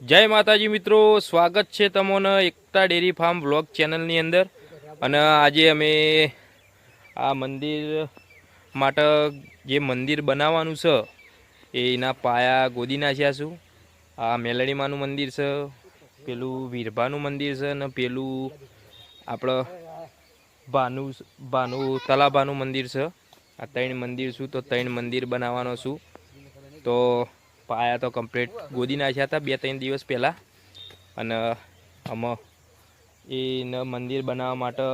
જય માતાજી મિત્રો, સ્વાગત છે તમને એકતા ડેરી ફાર્મ વ્લોગ ચેનલની અંદર. અને આજે અમે આ મંદિર માટે જે મંદિર બનાવવાનું છે, એના પાયા ગોદી નાખ્યા છું. આ મેલડીમાનું મંદિર છે, પેલું વીરભાનું મંદિર છે, અને પેલું આપણે ભાનુ ભાનુ તલાભાનું મંદિર છે. આ ત્રણ મંદિર છું, તો ત્રણ મંદિર બનાવવાનો છું. તો પાયા તો કમ્પ્લીટ ગોદી નાખ્યા હતા બે ત્રણ દિવસ પહેલાં. અને આમાં એને મંદિર બનાવવા માટે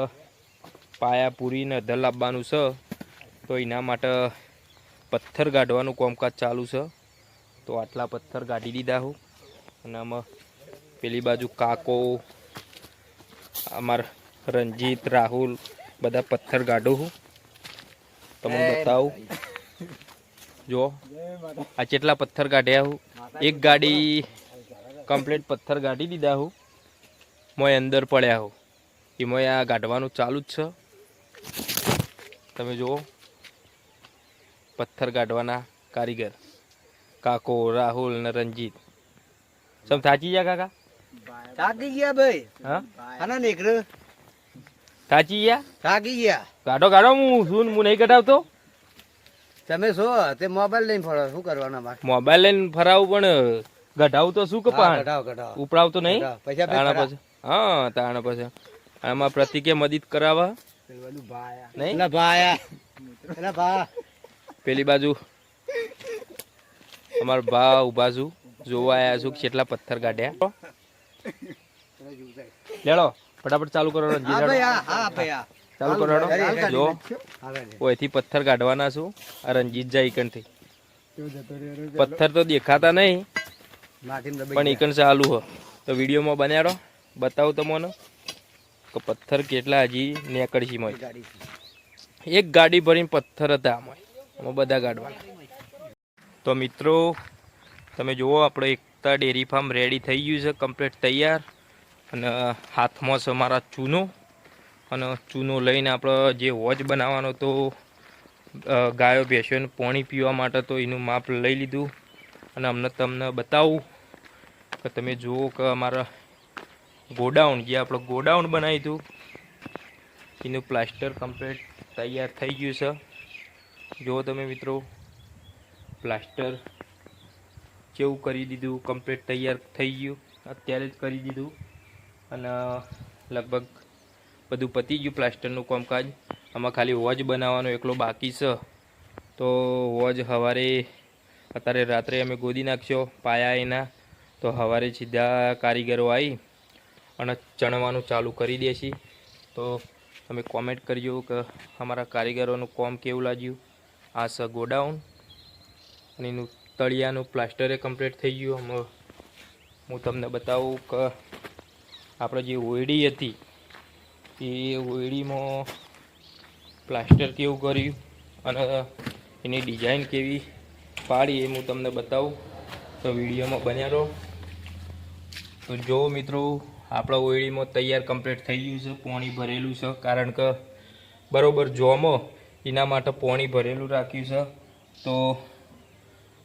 પાયા પૂરીને અધર લાવવાનું છે. તો એના માટે પથ્થર કાઢવાનું કોમકાજ ચાલુ છે. તો આટલા પથ્થર કાઢી દીધા હું. અને આમાં પેલી બાજુ કાકો અમાર રંજીત રાહુલ બધા પથ્થર કાઢું હું. તમને બતાવું. જો આ કેટલા પથ્થર કાઢ્યા હું. એક ગાડી કમ્પ્લીટ પથ્થર કાઢી દીધા હું. મોય અંદર પડ્યા હું. એમાં આ કાઢવાનું ચાલુ જ છે. તમે જુઓ. પથ્થર કાઢવાના કારીગર. કાકો રાહુલ ને રંજીત. સમ થાચી ગયા કાકા? થાકી ગયા ભાઈ. હા? નીકળ. થાચી ગયા? થાકી ગયા. કાઢો કાઢો હું શું હું નહીં કઢાવતો. તમે શું તે મોબાઈલ લઈને ફરો શું કરવાના મારે? મોબાઈલ લઈને ફરાવું પણ ગઢાવું તો શું કપા કઢાવો ઉપડાવતો નહીં? પૈસા પછી. હા તાણા પછી. આમાં પ્રતિકે મદદ કરાવવા. નહીં? ભાયા. ભા. પેલી બાજુ. અમાર ભા ઊભા છું. જોવા આવ્યા છું કેટલા પથ્થર કાઢ્યા. લેડો ફટાફટ ચાલુ કરો રણજીત હા ભાઈ હા ભાઈ ચાલુ કરો જો ઓયથી પથ્થર કાઢવાના છું. આ રંજીત જાય ઈકણથી. પથ્થર તો દેખાતા નહીં પણ ઈકણ ચાલુ હો. તો વિડીયોમાં બનાડો. બતાવું તમને કે પથ્થર કેટલા હજી નેકળશી મય એક ગાડી ભરીને પથ્થર હતા આમાં આમાં બધા કાઢવાના તો મિત્રો તમે જુઓ આપણે એકતા ડેરી ફાર્મ રેડી થઈ ગયું છે કમ્પ્લીટ તૈયાર. અને હાથમાં છે મારા ચૂનો. અને ચૂનો લઈને આપણે જે વોચ બનાવવાનો તો ગાયો ભેંસોને પાણી પીવા માટે તો એનું માપ લઈ લીધું. અને અમને તમને બતાવું કે તમે જુઓ કે અમારા ગોડાઉન, જે આપણે ગોડાઉન બનાવ્યું હતું, એનું પ્લાસ્ટર કમ્પ્લીટ તૈયાર થઈ ગયું છે. જુઓ તમે મિત્રો પ્લાસ્ટર કેવું કરી દીધું, કમ્પ્લીટ તૈયાર થઈ ગયું, અત્યારે જ કરી દીધું. અને લગભગ બધું પતી ગયું પ્લાસ્ટરનું કામકાજ. આમાં ખાલી વોજ બનાવવાનો એકલો બાકી છે. તો વોજ સવારે અત્યારે રાત્રે અમે ગોદી નાખશો પાયા એના. તો સવારે સીધા કારીગરો આવી અને ચણવાનું ચાલુ કરી દેશી. તો તમે કોમેન્ટ કરજો કે અમારા કારીગરોનું કોમ કેવું લાગ્યું. આ સ ગોડાઉન. અને એનું તળિયાનું પ્લાસ્ટરે કમ્પ્લીટ થઈ ગયું. હું તમને બતાવું કે આપણે જે ઓયડી હતી એ ઓયડીમાં પ્લાસ્ટર કેવું કર્યું અને એની ડિઝાઇન કેવી પાડી એ હું તમને બતાવું. તો વિડીયોમાં બન્યા રહો. તો જો મિત્રો, આપણા ઓયડીમાં તૈયાર કમ્પ્લીટ થઈ ગયું છે, પોણી ભરેલું છે, કારણ કે બરાબર જોમાં, એના માટે પોણી ભરેલું રાખ્યું છે. તો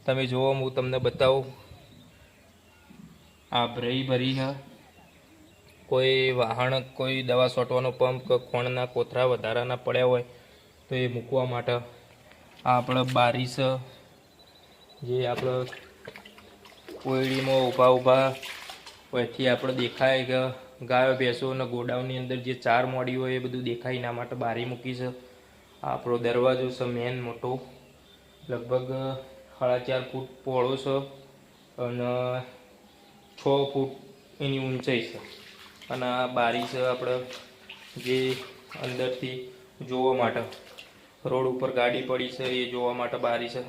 તમે જુઓ હું તમને બતાવું. આ ભરાઈ ભરી છે. કોઈ વાહન કોઈ દવા છોટવાનો પંપ કે ખોણના કોથરા વધારાના પડ્યા હોય, તો એ મૂકવા માટે આ આપણે બારી છે જે આપણે કોયડીમાં ઊભા ઊભા હોયથી આપણે દેખાય કે ગાયો, ભેંસો અને ગોડાઉનની અંદર જે ચાર મોડી હોય એ બધું દેખાય એના માટે બારી મૂકી છે. આપણો દરવાજો છે મેન મોટો. લગભગ સાડા ચાર ફૂટ પહોળો છે અને છ ફૂટ એની ઊંચાઈ છે. અને આ બારી છે આપણે જે અંદરથી જોવા માટે. રોડ ઉપર ગાડી પડી છે, એ જોવા માટે બારી છે.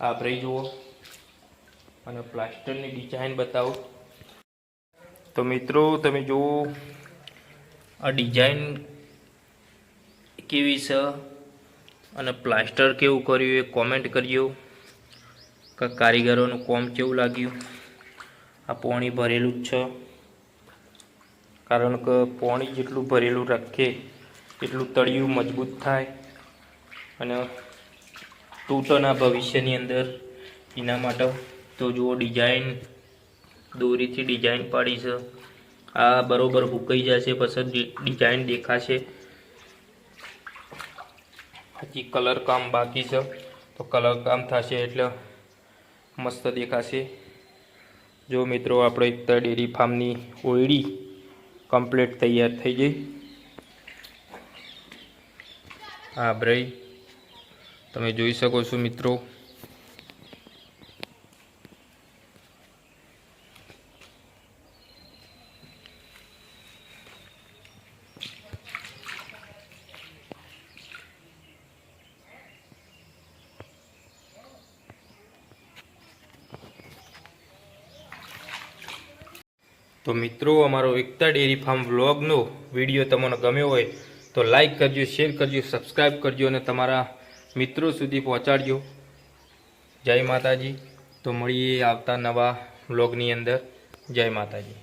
આ ભરી જુઓ. અને પ્લાસ્ટરની ડિઝાઇન બતાવું. તો મિત્રો, તમે જુઓ, આ ડિઝાઇન કેવી છે અને પ્લાસ્ટર કેવું કર્યું એ કોમેન્ટ કરજો. કારીગરોનું કોમ કેવું લાગ્યું? આ પોણી ભરેલું જ છે. કારણ કે પોણી જેટલું ભરેલું રાખે એટલું તળિયું મજબૂત થાય અને તૂટના ભવિષ્યની અંદર એના માટે તો જુઓ ડિઝાઇન દોરીથી ડિઝાઇન પાડી છે. આ બરોબર હુકાઈ જશે, પછી ડિઝાઇન દેખાશે. હજી કલર કામ બાકી છે. તો કલર કામ થશે એટલે મસ્ત દેખાશે. જો મિત્રો, આપણે એકતા ડેરી ફાર્મની ઓયડી કમ્પ્લીટ તૈયાર થઈ ગઈ. હા બ્રઈ તમે જોઈ શકો છો મિત્રો તો મિત્રો, અમારો એકતા ડેરી ફાર્મ વ્લોગનો વીડિયો તમને ગમ્યો હોય તો લાઈક કરજો, શેર કરજો સબસ્ક્રાઈબ કરજો અને તમારા મિત્રો સુધી પહોંચાડજો. જય માતાજી. તો મળીએ આવતા નવા વ્લોગની અંદર. જય માતાજી.